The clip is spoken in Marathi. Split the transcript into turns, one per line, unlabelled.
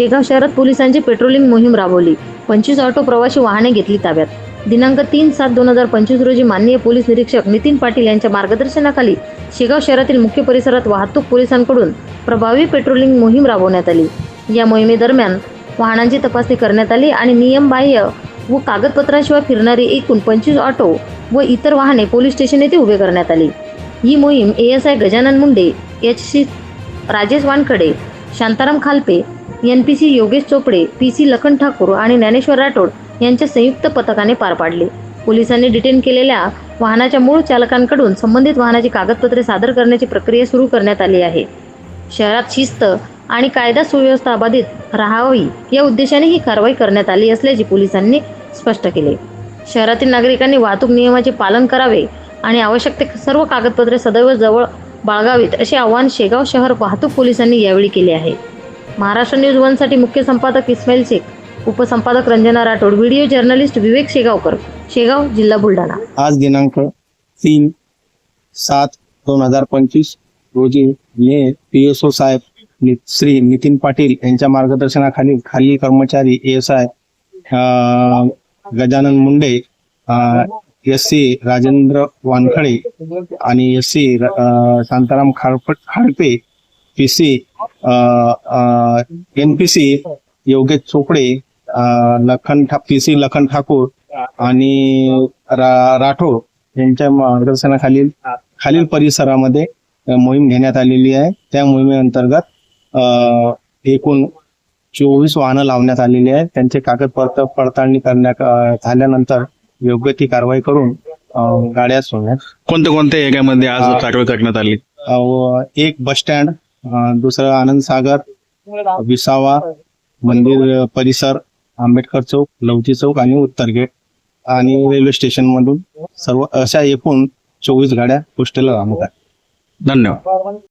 शेगाव शहरात पोलिसांची पेट्रोलिंग मोहीम राबवली. पंचवीस ऑटो प्रवासी वाहने घेतली ताब्यात. दिनांक तीन सात दोन हजार पंचवीस रोजी माननीय पोलीस निरीक्षक नितीन पाटील यांच्या मार्गदर्शनाखाली शेगाव शहरातील मुख्य परिसरात वाहतूक पोलिसांकडून प्रभावी पेट्रोलिंग मोहीम राबवण्यात आली. या मोहिमेदरम्यान वाहनांची तपासणी करण्यात आली आणि नियमबाह्य व कागदपत्रांशिवाय फिरणारी एकूण पंचवीस ऑटो व इतर वाहने पोलीस स्टेशन येथे उभे करण्यात आली. ही मोहीम A S I Gajanan Munde H C Rajesh Wankhade Shantaram Khalpe N P C Yogesh Chopde P C Lakhan Thakur आणि ज्ञानेश्वर राठोड यांच्या संयुक्त पथकाने पार पाडले. पोलिसांनी डिटेन केलेल्या वाहनाच्या मूळ चालकांकडून संबंधित वाहनाची कागदपत्रे सादर करण्याची प्रक्रिया सुरू करण्यात आली आहे. शहरात शिस्त आणि कायदा सुव्यवस्था बाधित राहावी या उद्देशाने ही कारवाई करण्यात आली असल्याचे पोलिसांनी स्पष्ट केले. शहरातील नागरिकांनी वाहतूक नियमाचे पालन करावे आणि आवश्यक ते सर्व कागदपत्रे सदैव जवळ बाळगावीत असे आवाहन शेगाव शहर वाहतूक पोलिसांनी यावेळी केले आहे. महाराष्ट्र न्यूज वनसाठी मुख्य संपादक इस्माईल शेख उपसंपादक रंजना राठोड व्हिडिओ जर्नलिस्ट विवेक शेगावकर शेगाव जिल्हा बुलढाणा.
आज दिनांक तीन सात दोन हजार पंचवीस रोजी मे पी एस ओ साहेब श्री नितीन पाटील यांच्या मार्गदर्शनाखाली खालील कर्मचारी S I Gajanan Munde S C Rajendra Wankhale आणि S C Shantaram Kharpat Khadpe P C N P C Yogesh Chopde Lakhan ठा पी सी लखन ठाकूर आणि राठोड यांच्या मार्गदर्शनाखालील खालील परिसरामध्ये मोहीम घेण्यात आलेली आहे त्या मोहिमेअंतर्गत अ, एकूण चोवीस वाहनं लावण्यात आलेली आहेत त्यांचे कागदपत्र पडताळणी करण्यात झाल्यानंतर योग्य ती कारवाई करून गाड्या सोडण्यात
कोणत्या कोणत्या एरियामध्ये आज. कारवाई करण्यात आली
एक बस स्टँड दुसरं आनंद सागर विसावा मंदिर परिसर आंबेडकर चौक लवची चौक आणि उत्तर गेट आणि रेल्वे स्टेशन मधून सर्व अशा एकूण चोवीस गाड्या पोस्टेला लावण्यात
धन्यवाद.